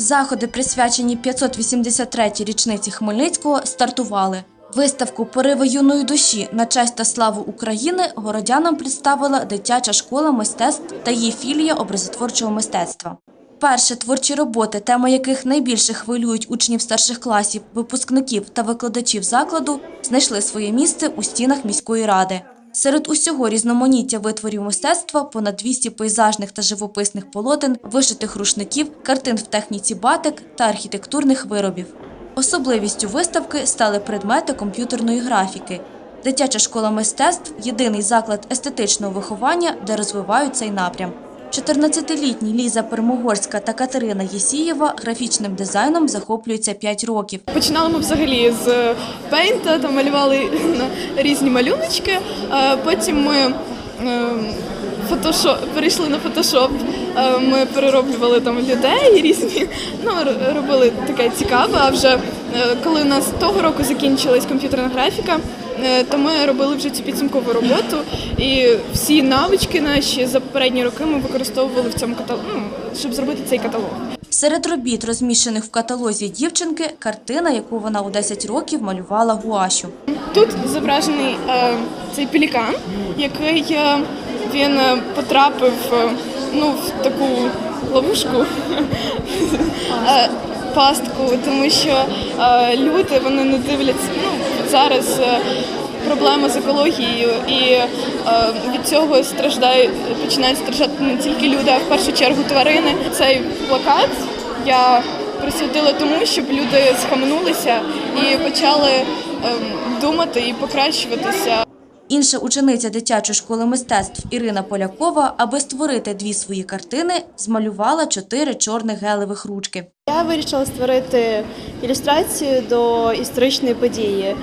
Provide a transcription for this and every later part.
Заходи, присвячені 583-й річниці Хмельницького, стартували. Виставку Пориви юної душі на честь та славу України городянам представила дитяча школа мистецтв та її філія образотворчого мистецтва. Перші творчі роботи, теми яких найбільше хвилюють учнів старших класів, випускників та викладачів закладу, знайшли своє місце у стінах міської ради. Серед усього різноманіття витворів мистецтва понад 200 пейзажних та живописних полотен, вишитих рушників, картин в техніці батик та архітектурних виробів. Особливістю виставки стали предмети комп'ютерної графіки. Дитяча школа мистецтв єдиний заклад естетичного виховання, де розвивають цей напрям. 14-літні Ліза Пермогорська та Катерина Єсієва графічним дизайном захоплюються 5 років. Починали ми взагалі з пейнта, там малювали різні малюночки. Потім ми е, фотошоп, перейшли на фотошоп. Е, Ми перероблювали там людей різні. Ну, робили таке цікаве. А вже е, коли у нас того року закінчилась комп'ютерна графіка, е, то ми робили вже цю підсумкову роботу. І всі навички наші за попередні роки ми використовували в цьому каталогу, ну, щоб зробити цей каталог. Серед робіт, розміщених в каталозі дівчинки, картина, яку вона у 10 років малювала гуашу. Тут зображений е, цей пелікан, який е, він е, потрапив е, ну, в таку ловушку, е, пастку, тому що е, люди вони не дивляться. Ну, зараз е, проблема з екологією, і е, від цього страждають, починають страждати не тільки люди, а в першу чергу тварини. Цей плакат я присвятила тому, щоб люди схаменулися і почали ем, думати і покращуватися. Інша учениця дитячої школи мистецтв Ірина Полякова, аби створити дві свої картини, змалювала чотири чорних гелевих ручки. Я вирішила створити ілюстрацію до історичної події е,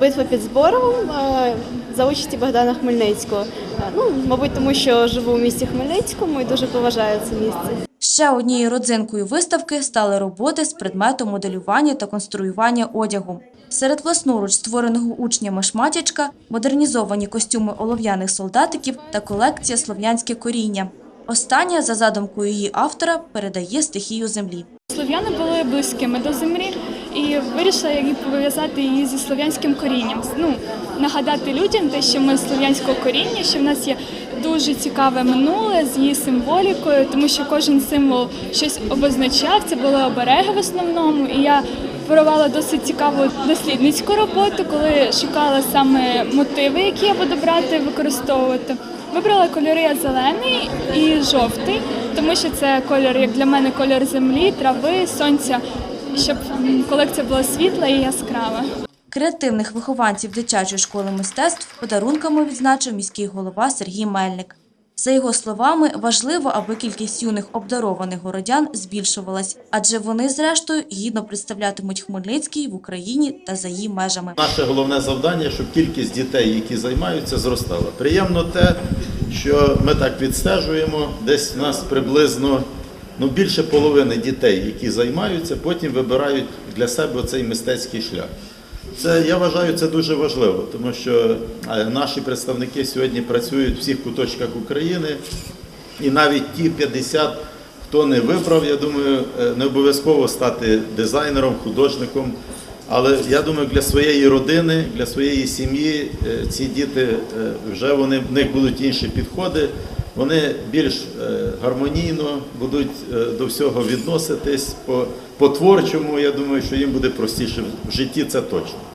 Битва під збором е, за участі Богдана Хмельницького. Е, Ну, мабуть, тому що живу у місті Хмельницькому і дуже поважаю це місце. Ще однією родзинкою виставки стали роботи з предмету моделювання та конструювання одягу. Серед власноруч створеного учнями шматячка, модернізовані костюми олов'яних солдатиків та колекція слов'янське коріння. Остання, за задумкою її автора, передає стихію землі. Слов'яни були близькими до землі і вирішила її пов'язати її зі слов'янським корінням. Ну, нагадати людям те, що ми слов'янського коріння, що в нас є дуже цікаве минуле з її символікою, тому що кожен символ щось обозначав. Це були обереги в основному. І я провела досить цікаву дослідницьку роботу, коли шукала саме мотиви, які я буду брати, використовувати. Вибрала кольори зелений і жовтий, тому що це кольор, як для мене, кольор землі, трави, сонця, щоб колекція була світла і яскрава. Креативних вихованців дитячої школи мистецтв подарунками відзначив міський голова Сергій Мельник. За його словами, важливо, аби кількість юних обдарованих городян збільшувалась, адже вони, зрештою, гідно представлятимуть Хмельницький в Україні та за її межами. Наше головне завдання, щоб кількість дітей, які займаються, зростала. Приємно те, що ми так відстежуємо, десь у нас приблизно ну, більше половини дітей, які займаються, потім вибирають для себе цей мистецький шлях. Це я вважаю це дуже важливо, тому що е, наші представники сьогодні працюють в всіх куточках України, і навіть ті 50, хто не вибрав, я думаю, е, не обов'язково стати дизайнером, художником. Але я думаю, для своєї родини, для своєї сім'ї е, ці діти вже вони в них будуть інші підходи. Вони більш е, гармонійно будуть е, до всього відноситись по, по творчому. Я думаю, що їм буде простіше в житті, це точно.